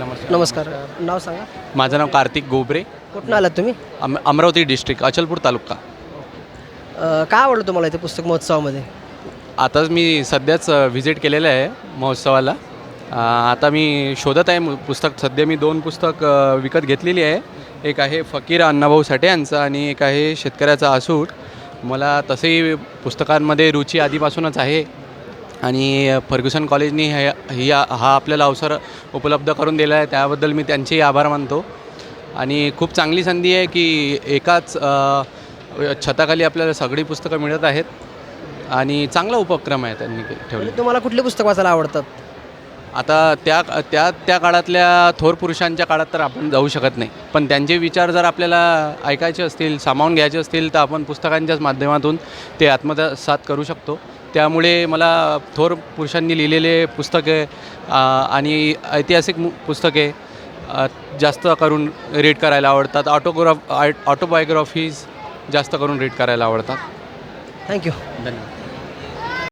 नमस्कार. नमस्कार. नाव सांगा. माझं नाव कार्तिक गोबरे. कुठून आलात तुम्ही? अम अमरावती डिस्ट्रिक्ट अचलपूर तालुका. अ, काय आवडलं तुम्हाला इथे पुस्तक महोत्सवामध्ये? आताच मी सध्याच व्हिजिट केलेलं आहे महोत्सवाला. अ, आता मी शोधत आहे मु- पुस्तक. सध्या मी दोन पुस्तक अ, विकत घेतलेली आहे. एक आहे फकीर अण्णाभाऊ साठे यांचं आणि एक आहे शेतकऱ्याचा आसूट मला तसेही पुस्तकांमध्ये रुची आधीपासूनच आहे. आणि फर्ग्युसन कॉलेजनी हे ही हा आपल्याला अवसर उपलब्ध करून दिला आहे. त्याबद्दल मी त्यांचेही आभार मानतो. आणि खूप चांगली संधी आहे की एकाच छताखाली आपल्याला सगळी पुस्तकं मिळत आहेत. आणि चांगला उपक्रम आहे त्यांनी ठेवले तुम्हाला कुठली पुस्तक वाचायला आवडतात? आता त्या त्या त्या काळातल्या थोर पुरुषांच्या काळात तर आपण जाऊ शकत नाही. पण त्यांचे विचार जर आपल्याला ऐकायचे असतील सामावून घ्यायचे असतील तर आपण पुस्तकांच्याच माध्यमातून ते आत्मसात करू शकतो. त्यामुळे मला थोर पुरुषांनी लिहिलेले पुस्तके आणि ऐतिहासिक मु- पुस्तके जास्त करून रीड करायला आवडतात. ऑटोग्राफ ऑटोबायोग्राफीज जास्त करून रीड करायला आवडतात. थँक्यू धन्यवाद.